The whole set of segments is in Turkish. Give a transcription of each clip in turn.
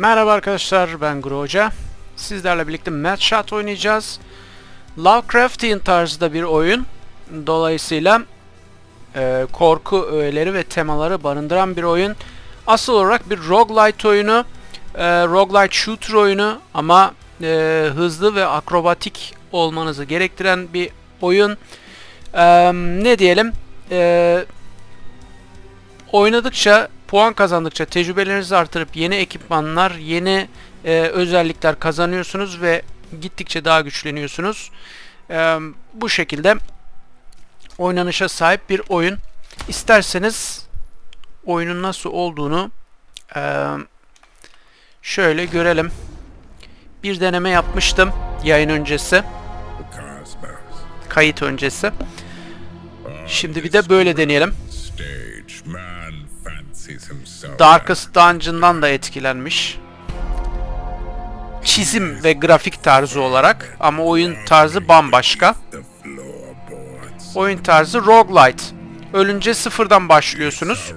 Merhaba arkadaşlar ben Guru Hoca. Sizlerle birlikte Mad Shot oynayacağız. Lovecraftian tarzda bir oyun. Dolayısıyla e, korku öğeleri ve temaları barındıran bir oyun. Asıl olarak bir roguelite oyunu. E, roguelite shooter oyunu ama e, hızlı ve akrobatik olmanızı gerektiren bir oyun. E, ne diyelim? E, oynadıkça puan kazandıkça tecrübelerinizi artırıp yeni ekipmanlar, yeni e, özellikler kazanıyorsunuz ve gittikçe daha güçleniyorsunuz. E, bu şekilde oynanışa sahip bir oyun. İsterseniz oyunun nasıl olduğunu e, şöyle görelim. Bir deneme yapmıştım yayın öncesi, kayıt öncesi. Şimdi bir de böyle deneyelim. Darkest Dungeon'dan da etkilenmiş. Çizim ve grafik tarzı olarak ama oyun tarzı bambaşka. Oyun tarzı roguelite. Ölünce sıfırdan başlıyorsunuz.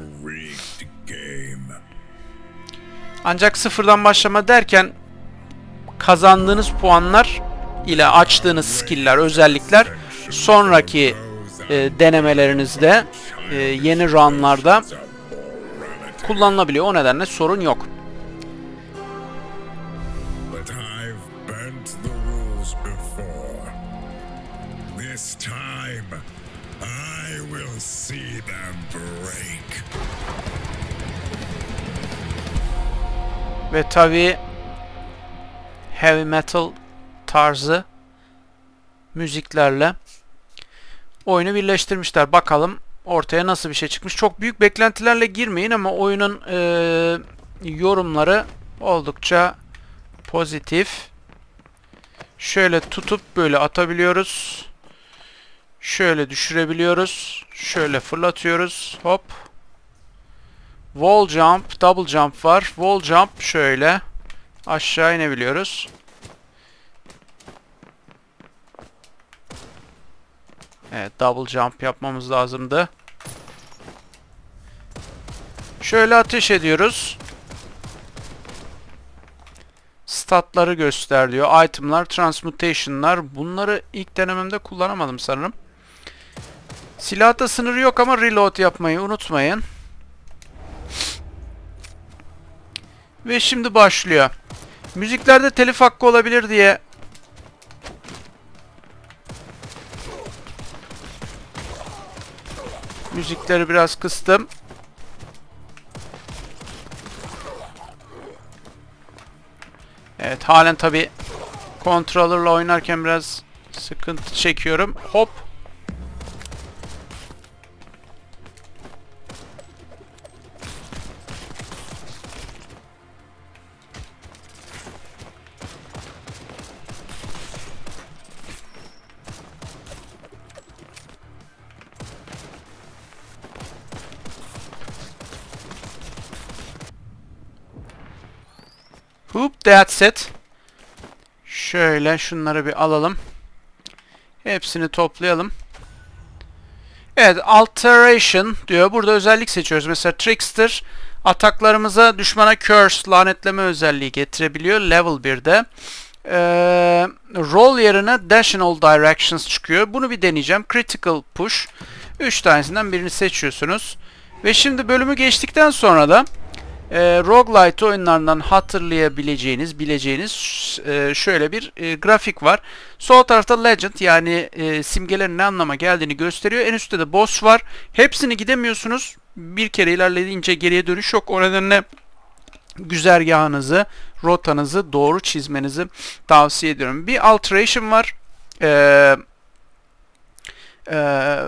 Ancak sıfırdan başlama derken kazandığınız puanlar ile açtığınız skill'ler, özellikler sonraki e, denemelerinizde, e, yeni runlarda kullanılabiliyor. O nedenle sorun yok. Ve tabi heavy metal tarzı müziklerle oyunu birleştirmişler. Bakalım ortaya nasıl bir şey çıkmış. Çok büyük beklentilerle girmeyin ama oyunun eee, yorumları oldukça pozitif. Şöyle tutup böyle atabiliyoruz. Şöyle düşürebiliyoruz. Şöyle fırlatıyoruz. Hop. Wall jump, double jump var. Wall jump şöyle aşağı inebiliyoruz. Evet, double jump yapmamız lazımdı. Şöyle ateş ediyoruz. Statları göster diyor. Itemlar, transmutation'lar. Bunları ilk denememde kullanamadım sanırım. Silahta sınırı yok ama reload yapmayı unutmayın. Ve şimdi başlıyor. Müziklerde telif hakkı olabilir diye müzikleri biraz kıstım. Evet halen tabi controller'la oynarken biraz sıkıntı çekiyorum. Hop. That's it. Şöyle şunları bir alalım. Hepsini toplayalım. Evet, alteration diyor. Burada özellik seçiyoruz. Mesela Trickster ataklarımıza düşmana curse, lanetleme özelliği getirebiliyor. Level 1'de. Ee, roll yerine dash in all directions çıkıyor. Bunu bir deneyeceğim. Critical push. 3 tanesinden birini seçiyorsunuz. Ve şimdi bölümü geçtikten sonra da e, roguelite oyunlarından hatırlayabileceğiniz, bileceğiniz e, şöyle bir e, grafik var. Sol tarafta legend yani e, simgelerin ne anlama geldiğini gösteriyor. En üstte de boss var. Hepsini gidemiyorsunuz. Bir kere ilerlediğince geriye dönüş yok. O nedenle güzergahınızı, rotanızı doğru çizmenizi tavsiye ediyorum. Bir alteration var. Eee eee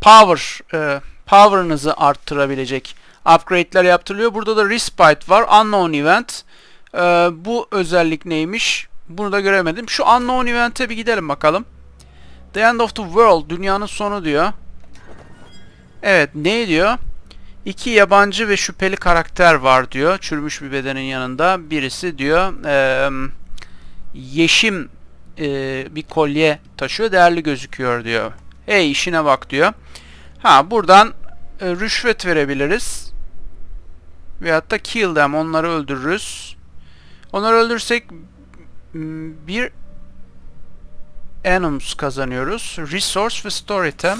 power e, power'ınızı arttırabilecek upgrade'ler yaptırılıyor. Burada da respite var. Unknown event. E, bu özellik neymiş? Bunu da göremedim. Şu unknown event'e bir gidelim bakalım. The end of the world. Dünyanın sonu diyor. Evet ne diyor? İki yabancı ve şüpheli karakter var diyor. Çürümüş bir bedenin yanında. Birisi diyor eee, yeşim eee, bir kolye taşıyor. Değerli gözüküyor diyor. Hey işine bak diyor. Ha buradan e, rüşvet verebiliriz. Veyahut da kill them. Onları öldürürüz. Onları öldürsek bir Animus kazanıyoruz. Resource ve Store Item.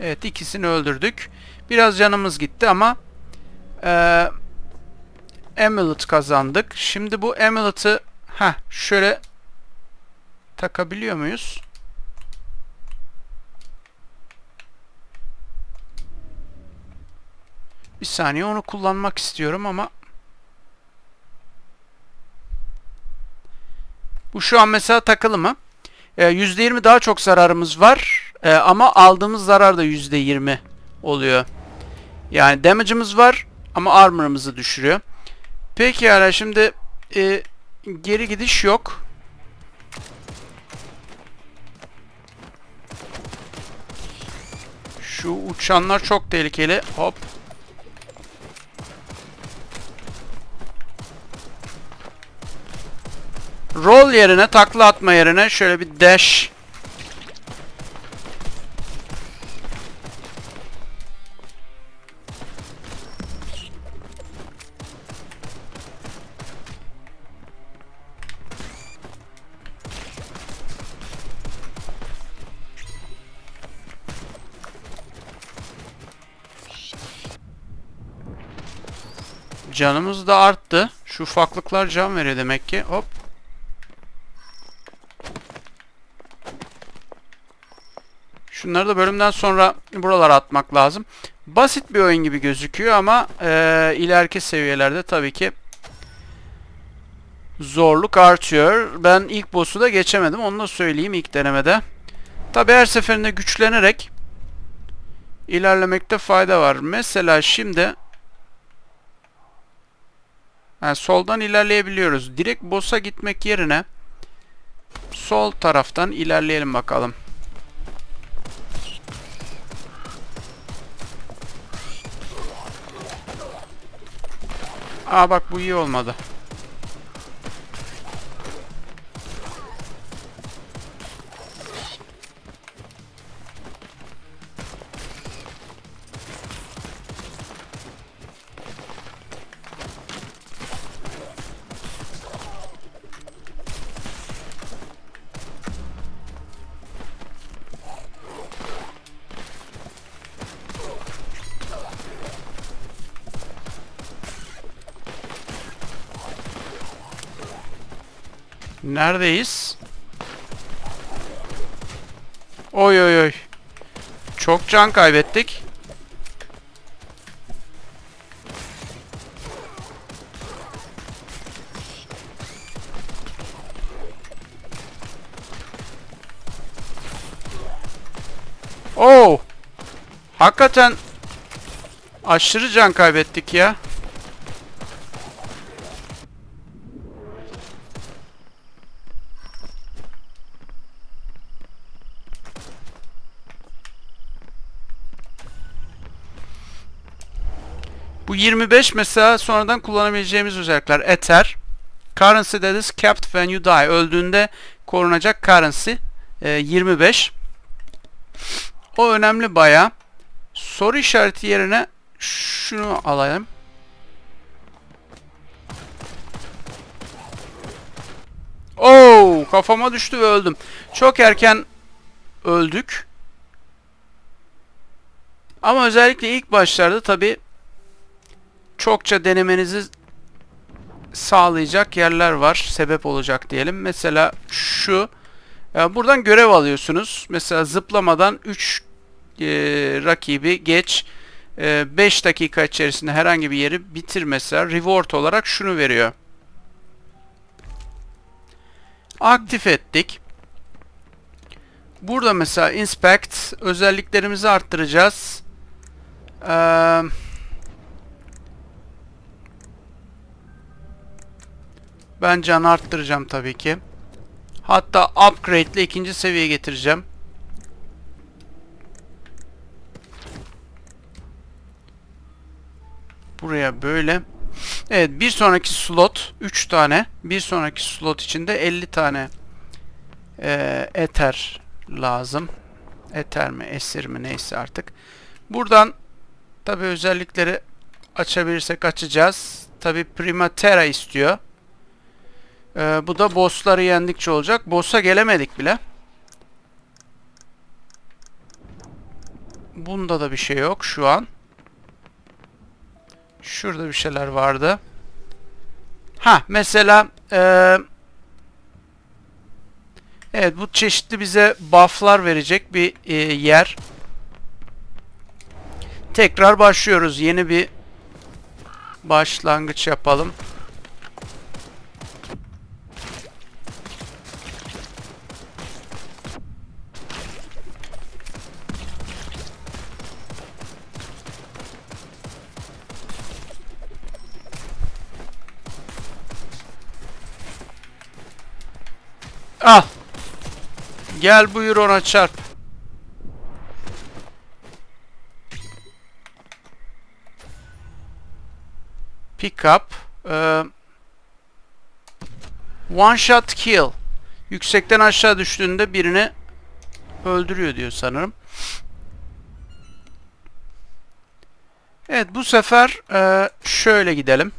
Evet ikisini öldürdük. Biraz canımız gitti ama eee Amulet kazandık. Şimdi bu Amulet'ı ha şöyle takabiliyor muyuz? Bir saniye onu kullanmak istiyorum ama bu şu an mesela takılı mı? Ee, %20 daha çok zararımız var Ee, ama aldığımız zarar da %20 oluyor. Yani damage'ımız var ama armor'ımızı düşürüyor. Peki yani şimdi e, geri gidiş yok. Şu uçanlar çok tehlikeli. Hop. Roll yerine, takla atma yerine şöyle bir dash. Canımız da arttı. Şu ufaklıklar can veriyor demek ki. Hop. Şunları da bölümden sonra buralara atmak lazım. Basit bir oyun gibi gözüküyor ama eee, ileriki seviyelerde tabii ki zorluk artıyor. Ben ilk boss'u da geçemedim. Onu da söyleyeyim ilk denemede. Tabii her seferinde güçlenerek ilerlemekte fayda var. Mesela şimdi yani soldan ilerleyebiliyoruz. Direkt boss'a gitmek yerine sol taraftan ilerleyelim bakalım. Aa bak bu iyi olmadı. Neredeyiz? Oy oy oy. Çok can kaybettik. Oo. Hakikaten aşırı can kaybettik ya. Bu 25 mesela sonradan kullanabileceğimiz özellikler. Ether. Currency that is kept when you die. Öldüğünde korunacak currency. e, 25. O önemli baya. Soru işareti yerine şunu alayım. Oo, kafama düştü ve öldüm. Çok erken öldük. Ama özellikle ilk başlarda tabi çokça denemenizi sağlayacak yerler var. Sebep olacak diyelim. Mesela şu. e, buradan görev alıyorsunuz. Mesela zıplamadan 3 rakibi geç. 5 dakika içerisinde herhangi bir yeri bitir mesela. Reward olarak şunu veriyor. Aktif ettik. Burada mesela inspect özelliklerimizi arttıracağız. Eee Ben canı arttıracağım tabii ki. Hatta upgrade ile ikinci seviyeye getireceğim. Buraya böyle. Evet bir sonraki slot 3 tane. Bir sonraki slot içinde 50 tane e, ether lazım. Ether mi esir mi neyse artık. Buradan tabii özellikleri açabilirsek açacağız. tabi Primatera istiyor. Ee, bu da bossları yendikçe olacak. Boss'a gelemedik bile. Bunda da bir şey yok şu an. Şurada bir şeyler vardı. Ha mesela eee Evet bu çeşitli bize bufflar verecek bir e, yer. Tekrar başlıyoruz. Yeni bir başlangıç yapalım. Al. Gel buyur ona çarp. Pick up. Ee, one shot kill. Yüksekten aşağı düştüğünde birini öldürüyor diyor sanırım. Evet bu sefer e, şöyle gidelim.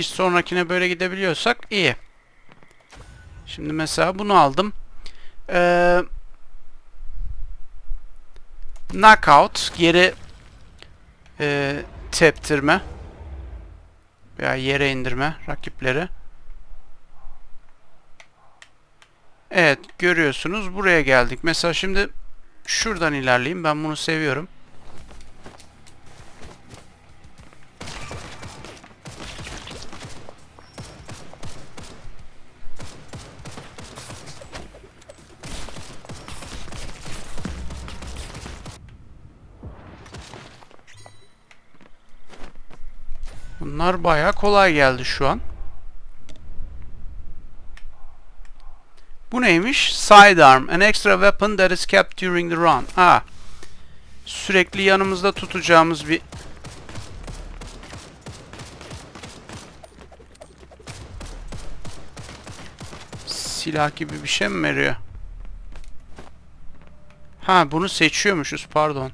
Bir sonrakine böyle gidebiliyorsak iyi. Şimdi mesela bunu aldım. Ee, knockout geri e, teptirme veya yere indirme rakipleri. Evet görüyorsunuz buraya geldik. Mesela şimdi şuradan ilerleyeyim. Ben bunu seviyorum. Bunlar bayağı kolay geldi şu an. Bu neymiş? Sidearm. An extra weapon that is kept during the run. Ha. Sürekli yanımızda tutacağımız bir silah gibi bir şey mi veriyor? Ha bunu seçiyormuşuz pardon.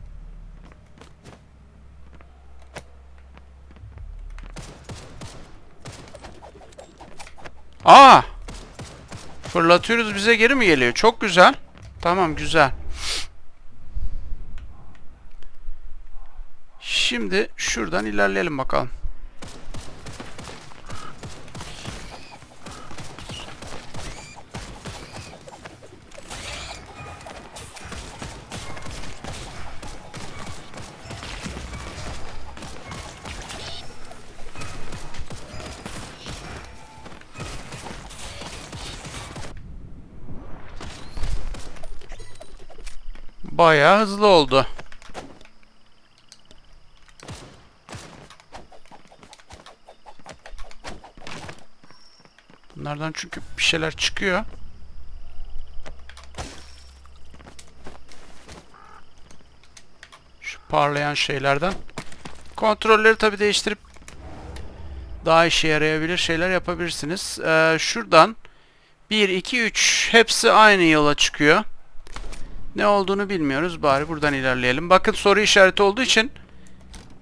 Aa! Fırlatıyoruz bize geri mi geliyor? Çok güzel. Tamam güzel. Şimdi şuradan ilerleyelim bakalım. Bayağı hızlı oldu. Bunlardan çünkü bir şeyler çıkıyor. Şu parlayan şeylerden. Kontrolleri tabi değiştirip daha işe yarayabilir şeyler yapabilirsiniz. Ee, şuradan 1, 2, 3 hepsi aynı yola çıkıyor. Ne olduğunu bilmiyoruz. Bari buradan ilerleyelim. Bakın soru işareti olduğu için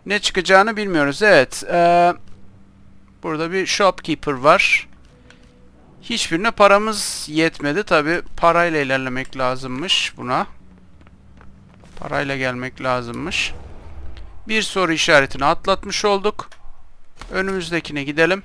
ne çıkacağını bilmiyoruz. Evet. Ee, burada bir shopkeeper var. Hiçbirine paramız yetmedi. Tabi parayla ilerlemek lazımmış buna. Parayla gelmek lazımmış. Bir soru işaretini atlatmış olduk. Önümüzdekine gidelim.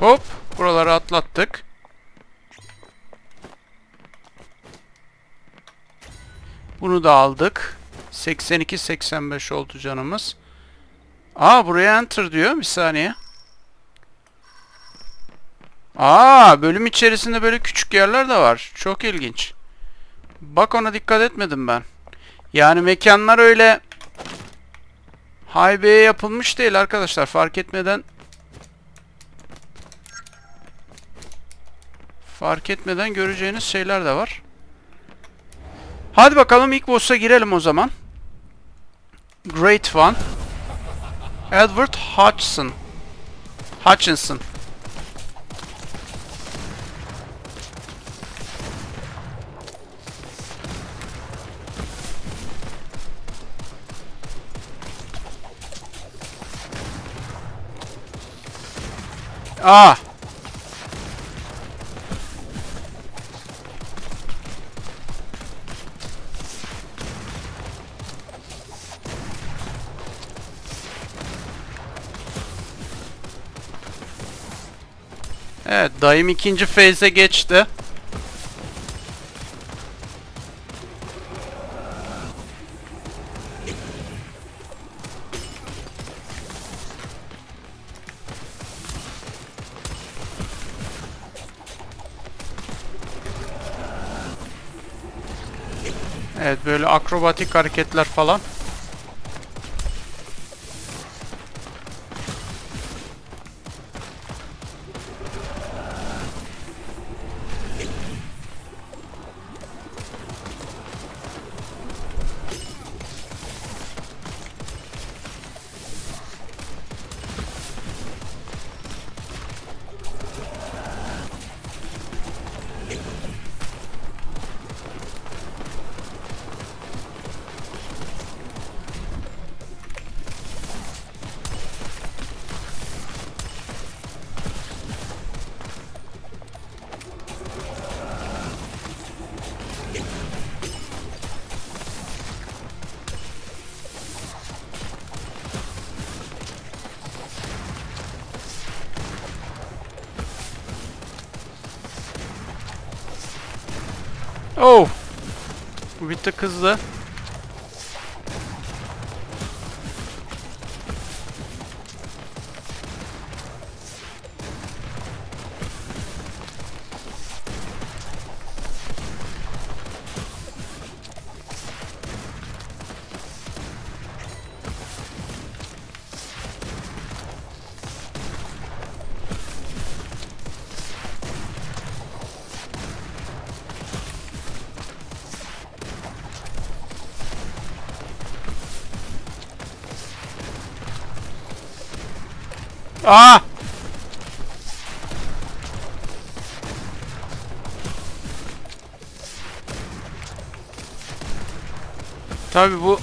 Hop. Buraları atlattık. Bunu da aldık. 82-85 oldu canımız. Aa buraya enter diyor. Bir saniye. Aa bölüm içerisinde böyle küçük yerler de var. Çok ilginç. Bak ona dikkat etmedim ben. Yani mekanlar öyle haybeye yapılmış değil arkadaşlar. Fark etmeden fark etmeden göreceğiniz şeyler de var. Hadi bakalım ilk boss'a girelim o zaman. Great One. Edward Hutchinson. Hutchinson. Aa. Dayım ikinci phase'e geçti. Evet, böyle akrobatik hareketler falan. Oh. Bu bir tık hızlı. Aa! Tabi bu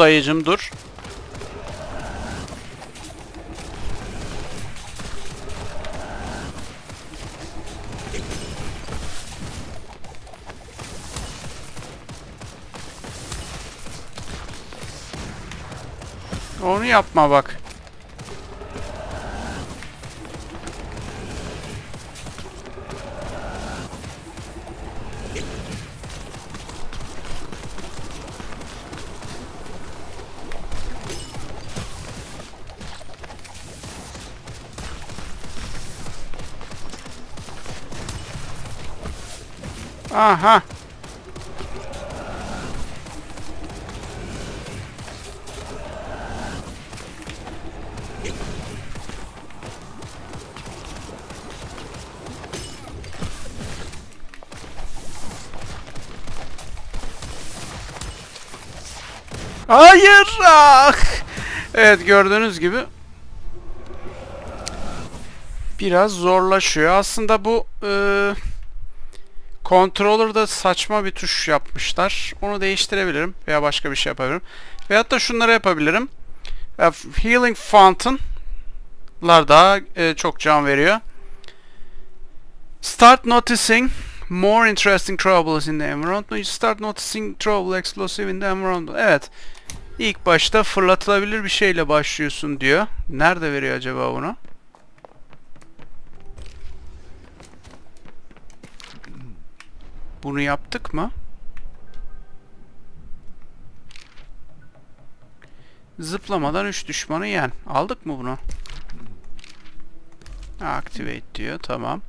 dayıcım dur. Onu yapma bak. Aha. Hayır. Ah. Evet gördüğünüz gibi biraz zorlaşıyor. Aslında bu e, Controller'da saçma bir tuş yapmışlar. Onu değiştirebilirim veya başka bir şey yapabilirim. Veyahut da şunları yapabilirim. Healing Fountain'lar daha e, çok can veriyor. Start noticing more interesting troubles in the environment. You start noticing trouble explosive in the environment. Evet. İlk başta fırlatılabilir bir şeyle başlıyorsun diyor. Nerede veriyor acaba bunu? Bunu yaptık mı? Zıplamadan 3 düşmanı yen. Aldık mı bunu? Activate diyor. Tamam.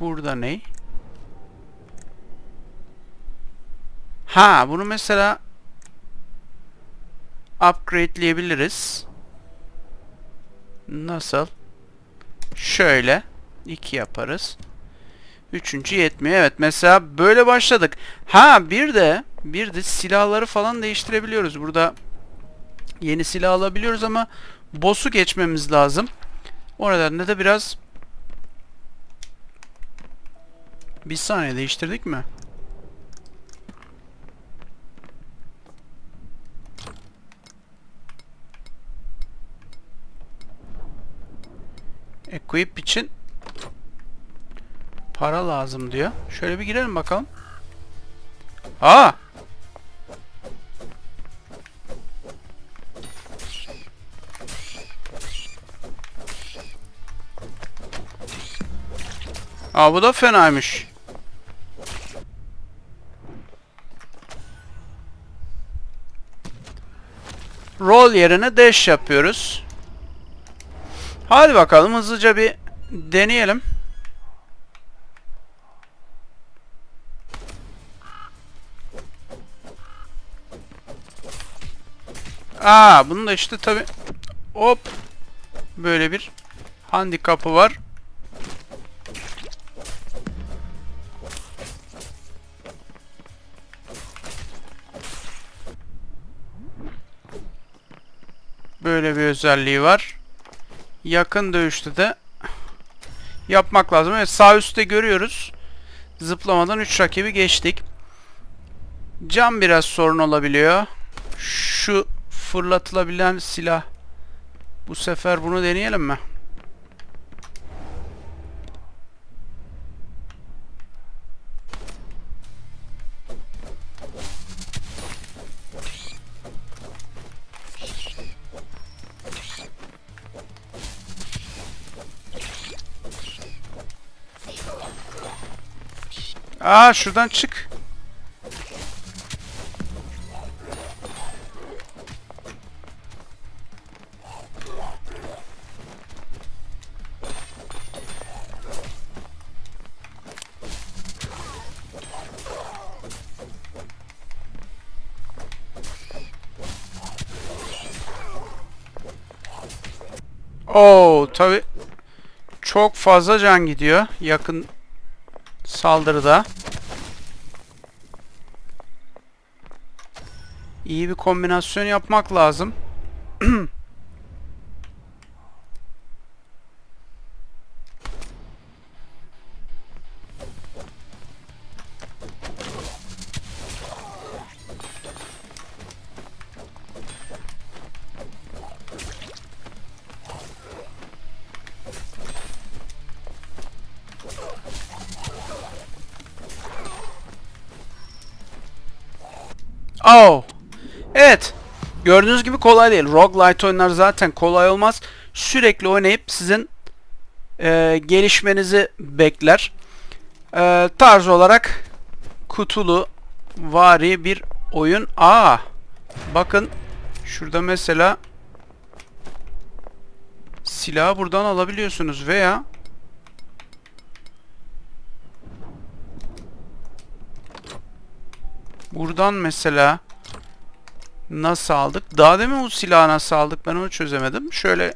Burada ne? Ha, bunu mesela upgrade'leyebiliriz. Nasıl? Şöyle. 2 yaparız. Üçüncü yetmiyor. Evet mesela böyle başladık. Ha bir de bir de silahları falan değiştirebiliyoruz. Burada yeni silah alabiliyoruz ama boss'u geçmemiz lazım. O nedenle de biraz bir saniye değiştirdik mi? Equip için para lazım diyor. Şöyle bir girelim bakalım. Aa! Aa bu da fenaymış. Roll yerine dash yapıyoruz. Hadi bakalım hızlıca bir deneyelim. Aa bunun da işte tabi hop böyle bir handikapı var. Böyle bir özelliği var. Yakın dövüşte de yapmak lazım. Evet sağ üstte görüyoruz. Zıplamadan 3 rakibi geçtik. Cam biraz sorun olabiliyor. Şu fırlatılabilen silah. Bu sefer bunu deneyelim mi? Aa şuradan çık. Oo tabi çok fazla can gidiyor yakın saldırıda. İyi bir kombinasyon yapmak lazım. Oh. Evet. Gördüğünüz gibi kolay değil. Roguelite oyunlar zaten kolay olmaz. Sürekli oynayıp sizin e, gelişmenizi bekler. E, tarz olarak kutulu vari bir oyun. Aa. Bakın şurada mesela silahı buradan alabiliyorsunuz veya Buradan mesela nasıl aldık? Daha demin bu silahı nasıl aldık? Ben onu çözemedim. Şöyle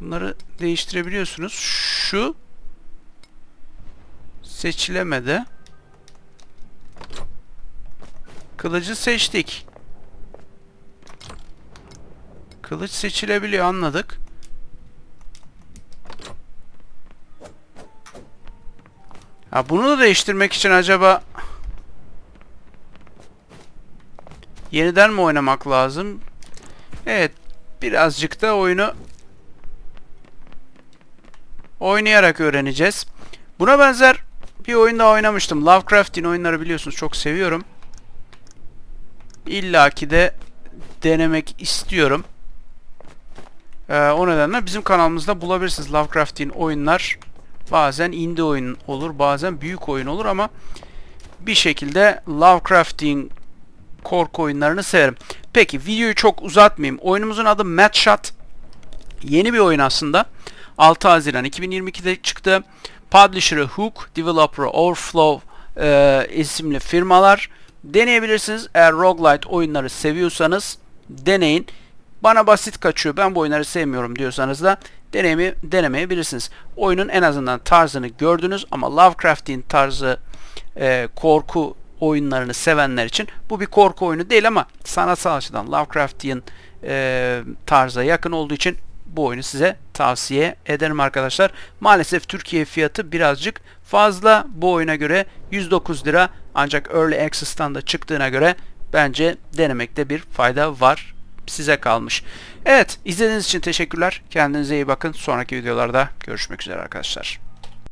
bunları değiştirebiliyorsunuz. Şu seçilemedi. Kılıcı seçtik. Kılıç seçilebiliyor anladık. Ha, bunu da değiştirmek için acaba yeniden mi oynamak lazım? Evet, birazcık da oyunu oynayarak öğreneceğiz. Buna benzer bir oyun daha oynamıştım. Lovecraft'in oyunları biliyorsunuz çok seviyorum. İlla ki de denemek istiyorum. Ee, o nedenle bizim kanalımızda bulabilirsiniz Lovecraft'in oyunlar. Bazen indie oyun olur, bazen büyük oyun olur ama bir şekilde Lovecraft'in korku oyunlarını severim. Peki videoyu çok uzatmayayım. Oyunumuzun adı Mad Shot. Yeni bir oyun aslında. 6 Haziran 2022'de çıktı. Publisher'ı Hook, Developer'ı Overflow e, isimli firmalar. Deneyebilirsiniz. Eğer roguelite oyunları seviyorsanız deneyin. Bana basit kaçıyor, ben bu oyunları sevmiyorum diyorsanız da deneyimi, denemeyebilirsiniz. Oyunun en azından tarzını gördünüz ama Lovecraft'in tarzı e, korku oyunlarını sevenler için bu bir korku oyunu değil ama sanatsal açıdan Lovecraftian e, tarza yakın olduğu için bu oyunu size tavsiye ederim arkadaşlar. Maalesef Türkiye fiyatı birazcık fazla bu oyuna göre 109 lira ancak Early Access'tan da çıktığına göre bence denemekte bir fayda var. Size kalmış. Evet izlediğiniz için teşekkürler. Kendinize iyi bakın. Sonraki videolarda görüşmek üzere arkadaşlar.